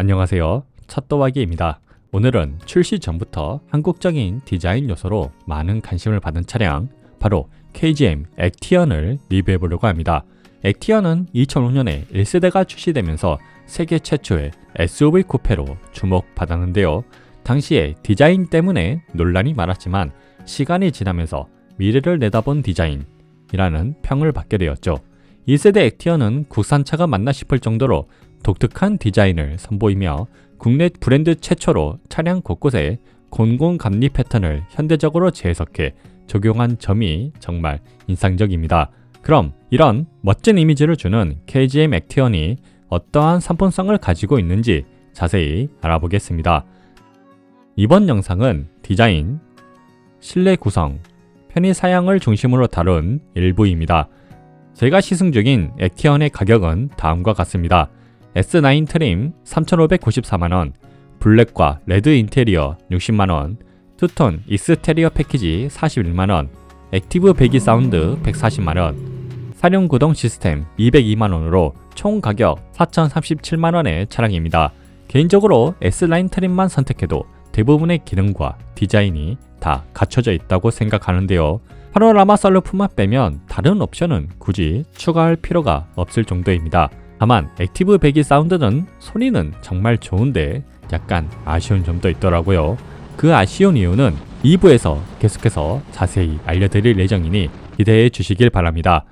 안녕하세요. 첫도와기입니다. 오늘은 출시 전부터 한국적인 디자인 요소로 많은 관심을 받은 차량, 바로 KGM 액티언을 리뷰해 보려고 합니다. 액티언은 2005년에 1세대가 출시되면서 세계 최초의 SUV 쿠페로 주목받았는데요. 당시에 디자인 때문에 논란이 많았지만 시간이 지나면서 미래를 내다본 디자인이라는 평을 받게 되었죠. 2세대 액티언은 국산차가 맞나 싶을 정도로 독특한 디자인을 선보이며 국내 브랜드 최초로 차량 곳곳에 곤공 감리 패턴을 현대적으로 재해석해 적용한 점이 정말 인상적입니다. 그럼 이런 멋진 이미지를 주는 KGM 액티언이 어떠한 상품성을 가지고 있는지 자세히 알아보겠습니다. 이번 영상은 디자인, 실내 구성, 편의 사양을 중심으로 다룬 일부입니다. 제가 시승 중인 액티언의 가격은 다음과 같습니다. S9 트림 3,594만원, 블랙과 레드 인테리어 60만원, 투톤 익스테리어 패키지 41만원, 액티브 배기 사운드 140만원, 사륜 구동 시스템 202만원으로 총 가격 4,037만원의 차량입니다. 개인적으로 S9 트림만 선택해도 대부분의 기능과 디자인이 다 갖춰져 있다고 생각하는데요. 파노라마 썰루프만 빼면 다른 옵션은 굳이 추가할 필요가 없을 정도입니다. 다만 액티브 배기 사운드는 소리는 정말 좋은데 약간 아쉬운 점도 있더라고요. 그 아쉬운 이유는 2부에서 계속해서 자세히 알려드릴 예정이니 기대해 주시길 바랍니다.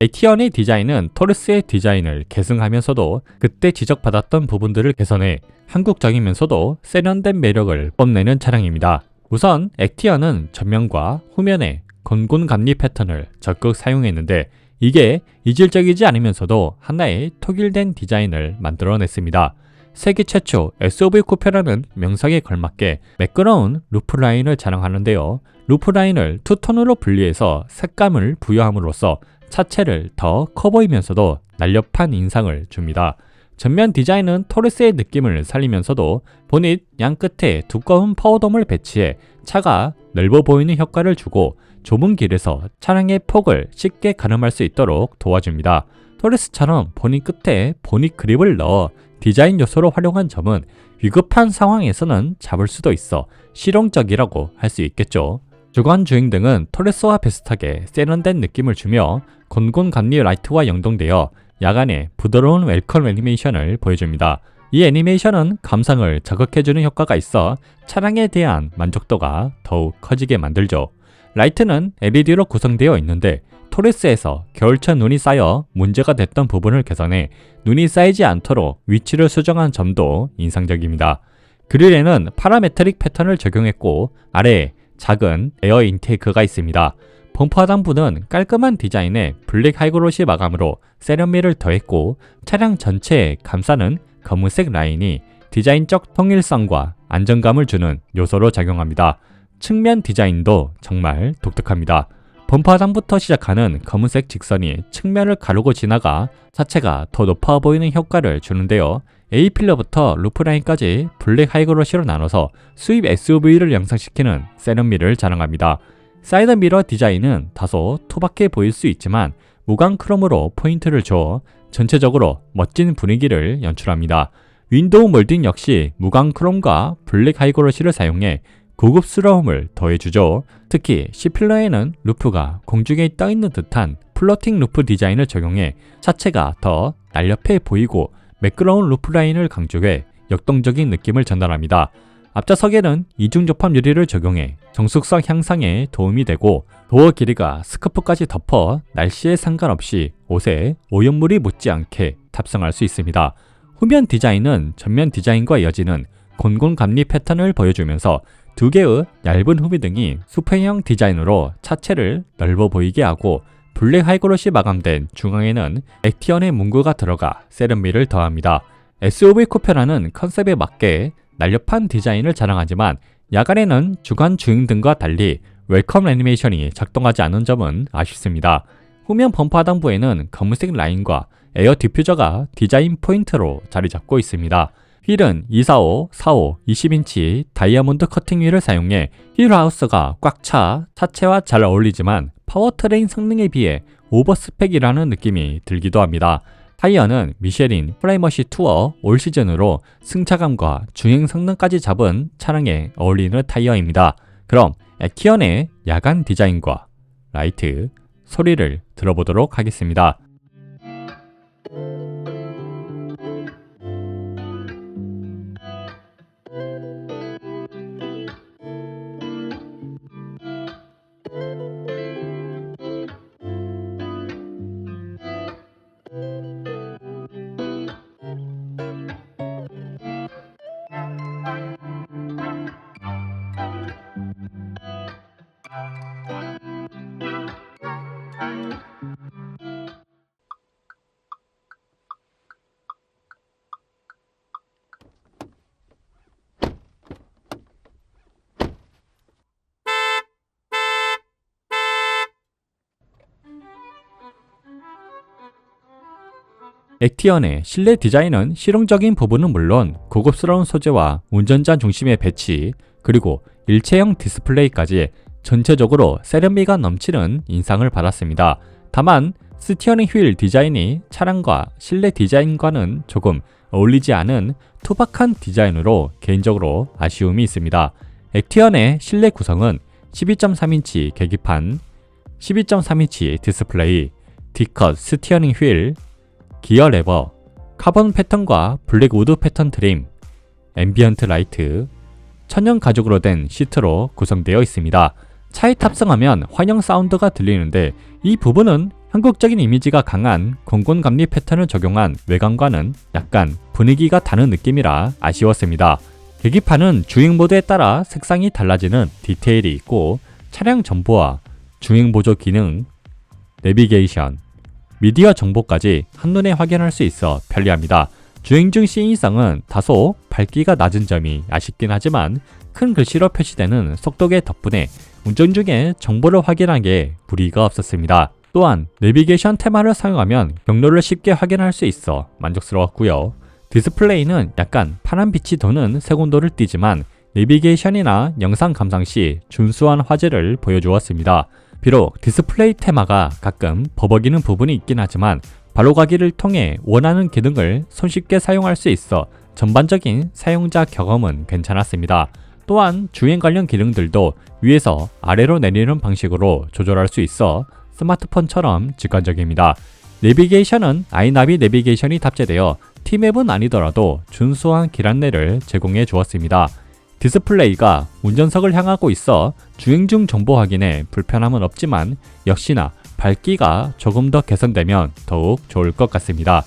에티언의 디자인은 토르스의 디자인을 계승하면서도 그때 지적받았던 부분들을 개선해 한국적이면서도 세련된 매력을 뽐내는 차량입니다. 우선 액티언은 전면과 후면에 건곤 감리 패턴을 적극 사용했는데 이게 이질적이지 않으면서도 하나의 통일된 디자인을 만들어냈습니다. 세계 최초 SUV 쿠페라는 명성에 걸맞게 매끄러운 루프 라인을 자랑하는데요. 루프 라인을 투톤으로 분리해서 색감을 부여함으로써 차체를 더 커 보이면서도 날렵한 인상을 줍니다. 전면 디자인은 토르스의 느낌을 살리면서도 보닛 양 끝에 두꺼운 파워돔을 배치해 차가 넓어 보이는 효과를 주고 좁은 길에서 차량의 폭을 쉽게 가늠할 수 있도록 도와줍니다. 토레스처럼 보닛 끝에 보닛 그립을 넣어 디자인 요소로 활용한 점은 위급한 상황에서는 잡을 수도 있어 실용적이라고 할 수 있겠죠. 주간 주행 등은 토레스와 비슷하게 세련된 느낌을 주며 곤곤 감리 라이트와 연동되어 야간에 부드러운 웰컴 애니메이션을 보여줍니다. 이 애니메이션은 감상을 자극해주는 효과가 있어 차량에 대한 만족도가 더욱 커지게 만들죠. 라이트는 LED로 구성되어 있는데 토레스에서 겨울철 눈이 쌓여 문제가 됐던 부분을 개선해 눈이 쌓이지 않도록 위치를 수정한 점도 인상적입니다. 그릴에는 파라메트릭 패턴을 적용했고 아래에 작은 에어 인테이크가 있습니다. 범퍼 하단부는 깔끔한 디자인의 블랙 하이그로시 마감으로 세련미를 더했고 차량 전체에 감싸는 검은색 라인이 디자인적 통일성과 안정감을 주는 요소로 작용합니다. 측면 디자인도 정말 독특합니다. 범퍼 하단부터 시작하는 검은색 직선이 측면을 가르고 지나가 차체가 더 높아 보이는 효과를 주는데요. A필러부터 루프라인까지 블랙 하이그로시로 나눠서 수입 SUV를 양상시키는 세련미를 자랑합니다. 사이드 미러 디자인은 다소 투박해 보일 수 있지만 무광 크롬으로 포인트를 줘 전체적으로 멋진 분위기를 연출합니다. 윈도우 몰딩 역시 무광 크롬과 블랙 하이그로시를 사용해 고급스러움을 더해주죠. 특히 C필러에는 루프가 공중에 떠 있는 듯한 플로팅 루프 디자인을 적용해 차체가 더 날렵해 보이고 매끄러운 루프 라인을 강조해 역동적인 느낌을 전달합니다. 앞좌석에는 이중 접합 유리를 적용해 정숙성 향상에 도움이 되고 도어 길이가 스커프까지 덮어 날씨에 상관없이 옷에 오염물이 묻지 않게 탑승할 수 있습니다. 후면 디자인은 전면 디자인과 이어지는 곤곤 감리 패턴을 보여주면서 두 개의 얇은 후미 등이 수평형 디자인으로 차체를 넓어 보이게 하고 블랙 하이그로시 마감된 중앙에는 액티언의 문구가 들어가 세련미를 더합니다. SUV 쿠페라는 컨셉에 맞게 날렵한 디자인을 자랑하지만 야간에는 주간 주행 등과 달리 웰컴 애니메이션이 작동하지 않은 점은 아쉽습니다. 후면 범퍼 하단부에는 검은색 라인과 에어 디퓨저가 디자인 포인트로 자리 잡고 있습니다. 휠은 245, 45, 20인치 다이아몬드 커팅 휠을 사용해 휠 하우스가 꽉 차 차체와 잘 어울리지만 파워트레인 성능에 비해 오버스펙이라는 느낌이 들기도 합니다. 타이어는 미쉐린 프라이머시 투어 올 시즌으로 승차감과 주행 성능까지 잡은 차량에 어울리는 타이어입니다. 그럼 액티언의 야간 디자인과 라이트, 소리를 들어보도록 하겠습니다. 액티언의 실내 디자인은 실용적인 부분은 물론 고급스러운 소재와 운전자 중심의 배치, 그리고 일체형 디스플레이까지 전체적으로 세련미가 넘치는 인상을 받았습니다. 다만 스티어링 휠 디자인이 차량과 실내 디자인과는 조금 어울리지 않은 투박한 디자인으로 개인적으로 아쉬움이 있습니다. 액티언의 실내 구성은 12.3인치 계기판, 12.3인치 디스플레이, D컷 스티어링 휠, 기어 레버, 카본 패턴과 블랙 우드 패턴 트림, 앰비언트 라이트, 천연 가죽으로 된 시트로 구성되어 있습니다. 차에 탑승하면 환영 사운드가 들리는데 이 부분은 한국적인 이미지가 강한 공곤감리 패턴을 적용한 외관과는 약간 분위기가 다른 느낌이라 아쉬웠습니다. 계기판은 주행 모드에 따라 색상이 달라지는 디테일이 있고 차량 정보와 주행 보조 기능, 내비게이션, 미디어 정보까지 한눈에 확인할 수 있어 편리합니다. 주행 중 시인성은 다소 밝기가 낮은 점이 아쉽긴 하지만 큰 글씨로 표시되는 속도계 덕분에 운전 중에 정보를 확인하기에 무리가 없었습니다. 또한 내비게이션 테마를 사용하면 경로를 쉽게 확인할 수 있어 만족스러웠고요. 디스플레이는 약간 파란 빛이 도는 색온도를 띠지만 내비게이션이나 영상 감상 시 준수한 화질을 보여주었습니다. 비록 디스플레이 테마가 가끔 버벅이는 부분이 있긴 하지만 바로가기를 통해 원하는 기능을 손쉽게 사용할 수 있어 전반적인 사용자 경험은 괜찮았습니다. 또한 주행 관련 기능들도 위에서 아래로 내리는 방식으로 조절할 수 있어 스마트폰처럼 직관적입니다. 내비게이션은 아이나비 내비게이션이 탑재되어 T맵은 아니더라도 준수한 길 안내를 제공해 주었습니다. 디스플레이가 운전석을 향하고 있어 주행 중 정보 확인에 불편함은 없지만 역시나 밝기가 조금 더 개선되면 더욱 좋을 것 같습니다.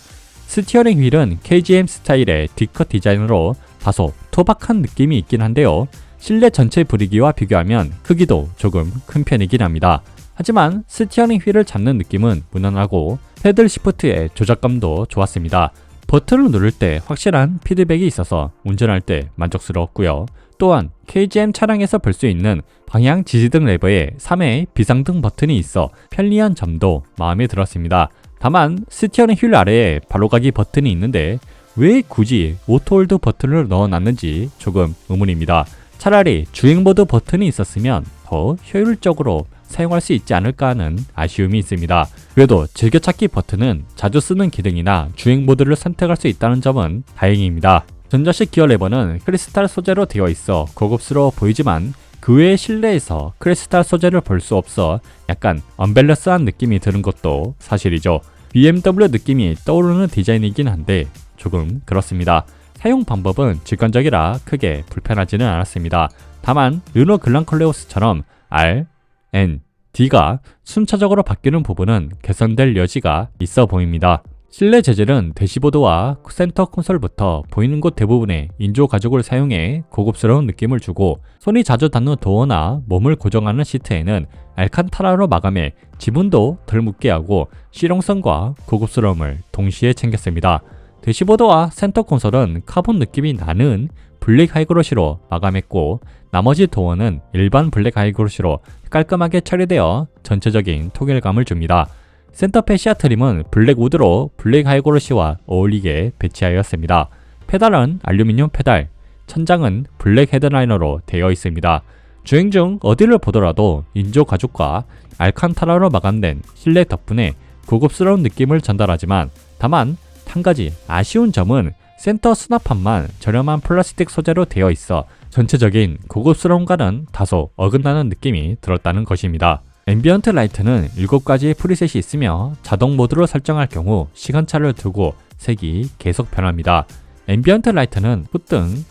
스티어링 휠은 KGM 스타일의 D컷 디자인으로 다소 토박한 느낌이 있긴 한데요. 실내 전체 분위기와 비교하면 크기도 조금 큰 편이긴 합니다. 하지만 스티어링 휠을 잡는 느낌은 무난하고 패들 시프트의 조작감도 좋았습니다. 버튼을 누를 때 확실한 피드백이 있어서 운전할 때 만족스러웠고요. 또한 KGM 차량에서 볼 수 있는 방향 지지등 레버에 3회 비상등 버튼이 있어 편리한 점도 마음에 들었습니다. 다만 스티어링 휠 아래에 바로가기 버튼이 있는데 왜 굳이 오토홀드 버튼을 넣어놨는지 조금 의문입니다. 차라리 주행 모드 버튼이 있었으면 더 효율적으로 사용할 수 있지 않을까 하는 아쉬움이 있습니다. 그래도 즐겨찾기 버튼은 자주 쓰는 기능이나 주행 모드를 선택할 수 있다는 점은 다행입니다. 전자식 기어 레버는 크리스탈 소재로 되어 있어 고급스러워 보이지만 그 외의 실내에서 크리스탈 소재를 볼 수 없어 약간 언밸런스한 느낌이 드는 것도 사실이죠. BMW 느낌이 떠오르는 디자인이긴 한데 조금 그렇습니다. 사용 방법은 직관적이라 크게 불편하지는 않았습니다. 다만 르노 글랑콜레오스처럼 R, N, D가 순차적으로 바뀌는 부분은 개선될 여지가 있어 보입니다. 실내 재질은 대시보드와 센터 콘솔부터 보이는 곳 대부분에 인조 가죽을 사용해 고급스러운 느낌을 주고 손이 자주 닿는 도어나 몸을 고정하는 시트에는 알칸타라로 마감해 지문도 덜 묻게 하고 실용성과 고급스러움을 동시에 챙겼습니다. 대시보드와 센터 콘솔은 카본 느낌이 나는 블랙 하이그로시로 마감했고 나머지 도어는 일반 블랙 하이그로시로 깔끔하게 처리되어 전체적인 통일감을 줍니다. 센터 패시아 트림은 블랙 우드로 블랙 하이그로시와 어울리게 배치하였습니다. 페달은 알루미늄 페달, 천장은 블랙 헤드라이너로 되어 있습니다. 주행 중 어디를 보더라도 인조 가죽과 알칸타라로 마감된 실내 덕분에 고급스러운 느낌을 전달하지만 다만 한 가지 아쉬운 점은 센터 수납판만 저렴한 플라스틱 소재로 되어 있어 전체적인 고급스러움과는 다소 어긋나는 느낌이 들었다는 것입니다. 앰비언트 라이트는 7가지 프리셋이 있으며 자동 모드로 설정할 경우 시간차를 두고 색이 계속 변합니다. 앰비언트 라이트는 푸등,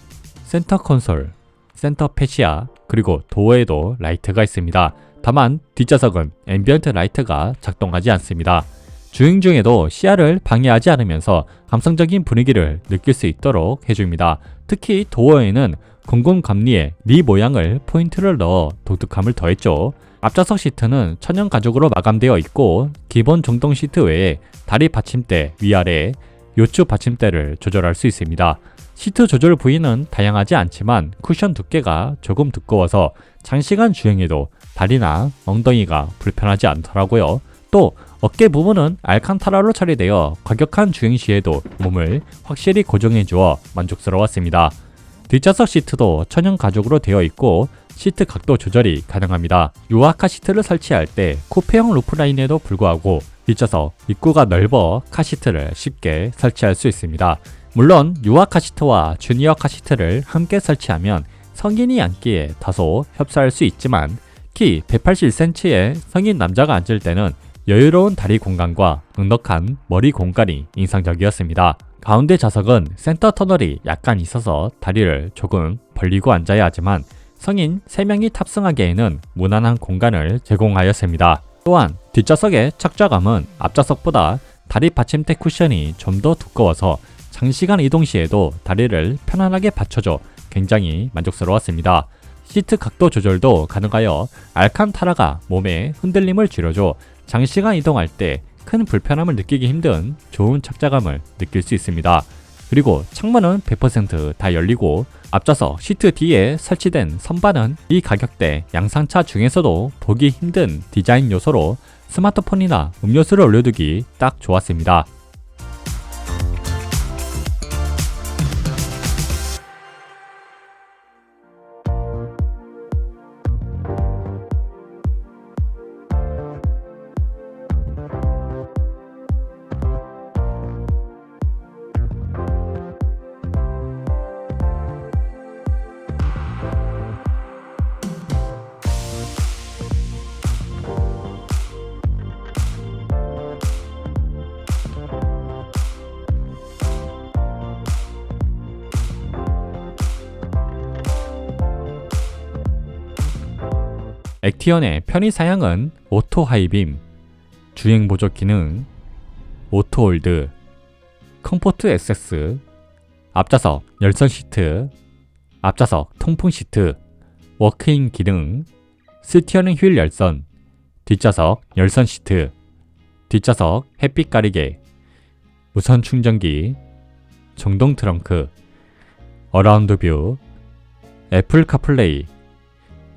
센터 콘솔, 센터 패시아, 그리고 도어에도 라이트가 있습니다. 다만 뒷좌석은 앰비언트 라이트가 작동하지 않습니다. 주행 중에도 시야를 방해하지 않으면서 감성적인 분위기를 느낄 수 있도록 해줍니다. 특히 도어에는 공공 감리에 리 모양을 포인트를 넣어 독특함을 더했죠. 앞좌석 시트는 천연 가죽으로 마감되어 있고 기본 종동 시트 외에 다리 받침대 위아래 요추 받침대를 조절할 수 있습니다. 시트 조절 부위는 다양하지 않지만 쿠션 두께가 조금 두꺼워서 장시간 주행해도 다리나 엉덩이가 불편하지 않더라고요. 또 어깨 부분은 알칸타라로 처리되어 과격한 주행 시에도 몸을 확실히 고정해 주어 만족스러웠습니다. 뒷좌석 시트도 천연 가죽으로 되어 있고 시트 각도 조절이 가능합니다. 유아카 시트를 설치할 때 쿠페형 루프라인에도 불구하고 뒷좌석 입구가 넓어 카시트를 쉽게 설치할 수 있습니다. 물론 유아 카시트와 주니어 카시트를 함께 설치하면 성인이 앉기에 다소 협소할 수 있지만 키 181cm의 성인 남자가 앉을 때는 여유로운 다리 공간과 넉넉한 머리 공간이 인상적이었습니다. 가운데 좌석은 센터 터널이 약간 있어서 다리를 조금 벌리고 앉아야 하지만 성인 3명이 탑승하기에는 무난한 공간을 제공하였습니다. 또한 뒷좌석의 착좌감은 앞좌석보다 다리 받침대 쿠션이 좀 더 두꺼워서 장시간 이동 시에도 다리를 편안하게 받쳐줘 굉장히 만족스러웠습니다. 시트 각도 조절도 가능하여 알칸타라가 몸에 흔들림을 줄여줘 장시간 이동할 때 큰 불편함을 느끼기 힘든 좋은 착자감을 느낄 수 있습니다. 그리고 창문은 100%다 열리고 앞좌석 시트 뒤에 설치된 선반은 이 가격대 양상차 중에서도 보기 힘든 디자인 요소로 스마트폰이나 음료수를 올려두기 딱 좋았습니다. 액티언의 편의 사양은 오토 하이빔, 주행 보조 기능, 오토 홀드, 컴포트 액세스, 앞좌석 열선 시트, 앞좌석 통풍 시트, 워크인 기능, 스티어링 휠 열선, 뒷좌석 열선 시트, 뒷좌석 햇빛 가리개, 무선 충전기, 정동 트렁크, 어라운드 뷰, 애플 카플레이,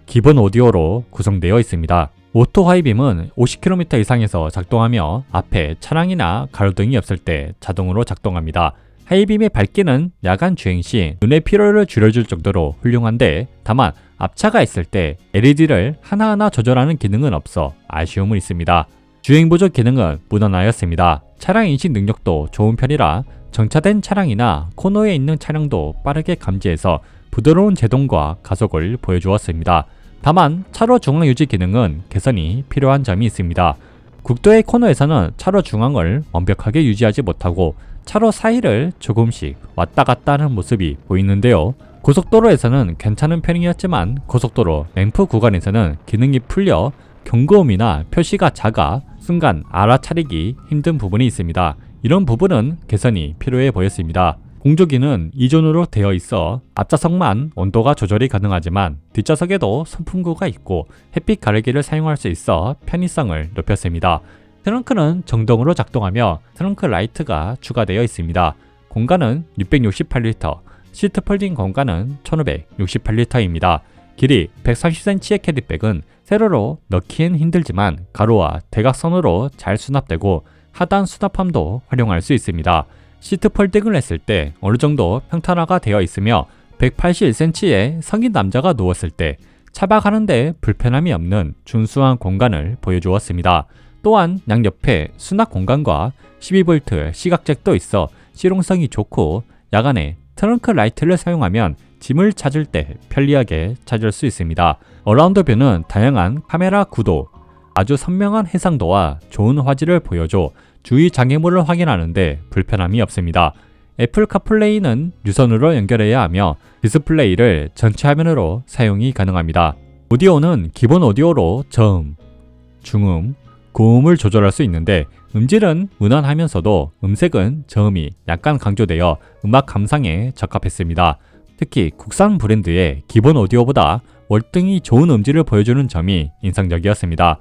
기본 오디오로 구성되어 있습니다. 오토 하이빔은 50km 이상에서 작동하며 앞에 차량이나 가로등이 없을 때 자동으로 작동합니다. 하이빔의 밝기는 야간 주행 시 눈의 피로를 줄여줄 정도로 훌륭한데 다만 앞차가 있을 때 LED를 하나하나 조절하는 기능은 없어 아쉬움은 있습니다. 주행 보조 기능은 무난하였습니다. 차량 인식 능력도 좋은 편이라 정차된 차량이나 코너에 있는 차량도 빠르게 감지해서 부드러운 제동과 가속을 보여주었습니다. 다만 차로 중앙 유지 기능은 개선이 필요한 점이 있습니다. 국도의 코너에서는 차로 중앙을 완벽하게 유지하지 못하고 차로 사이를 조금씩 왔다 갔다 하는 모습이 보이는데요. 고속도로에서는 괜찮은 편이었지만 고속도로 램프 구간에서는 기능이 풀려 경고음이나 표시가 작아 순간 알아차리기 힘든 부분이 있습니다. 이런 부분은 개선이 필요해 보였습니다. 공조기는 이존으로 되어 있어 앞좌석만 온도가 조절이 가능하지만 뒷좌석에도 선풍구가 있고 햇빛 가르기를 사용할 수 있어 편의성을 높였습니다. 트렁크는 정동으로 작동하며 트렁크 라이트가 추가되어 있습니다. 공간은 668리터, 시트 폴딩 공간은 1568리터입니다. 길이 130cm의 캐리백은 세로로 넣기엔 힘들지만 가로와 대각선으로 잘 수납되고 하단 수납함도 활용할 수 있습니다. 시트 폴딩을 했을 때 어느 정도 평탄화가 되어 있으며 181cm의 성인 남자가 누웠을 때 차박하는데 불편함이 없는 준수한 공간을 보여주었습니다. 또한 양옆에 수납 공간과 12V 시각잭도 있어 실용성이 좋고 야간에 트렁크 라이트를 사용하면 짐을 찾을 때 편리하게 찾을 수 있습니다. 어라운드 뷰는 다양한 카메라 구도, 아주 선명한 해상도와 좋은 화질을 보여줘 주위 장애물을 확인하는데 불편함이 없습니다. 애플 카플레이는 유선으로 연결해야 하며 디스플레이를 전체 화면으로 사용이 가능합니다. 오디오는 기본 오디오로 저음, 중음, 고음을 조절할 수 있는데 음질은 무난하면서도 음색은 저음이 약간 강조되어 음악 감상에 적합했습니다. 특히 국산 브랜드의 기본 오디오보다 월등히 좋은 음질을 보여주는 점이 인상적이었습니다.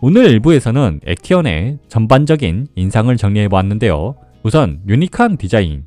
오늘 일부에서는 액티언의 전반적인 인상을 정리해 보았는데요. 우선 유니크한 디자인,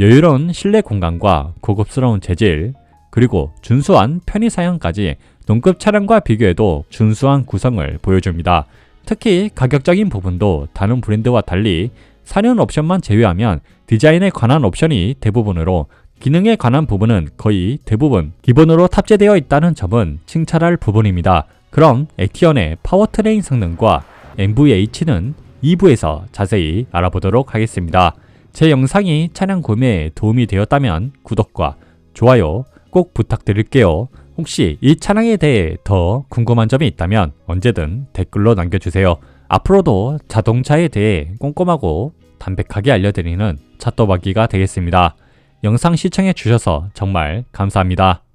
여유로운 실내 공간과 고급스러운 재질, 그리고 준수한 편의 사양까지 동급 차량과 비교해도 준수한 구성을 보여줍니다. 특히 가격적인 부분도 다른 브랜드와 달리 사륜 옵션만 제외하면 디자인에 관한 옵션이 대부분으로 기능에 관한 부분은 거의 대부분 기본으로 탑재되어 있다는 점은 칭찬할 부분입니다. 그럼 액티언의 파워트레인 성능과 MVH는 2부에서 자세히 알아보도록 하겠습니다. 제 영상이 차량 구매에 도움이 되었다면 구독과 좋아요 꼭 부탁드릴게요. 혹시 이 차량에 대해 더 궁금한 점이 있다면 언제든 댓글로 남겨주세요. 앞으로도 자동차에 대해 꼼꼼하고 담백하게 알려드리는 차또박기가 되겠습니다. 영상 시청해 주셔서 정말 감사합니다.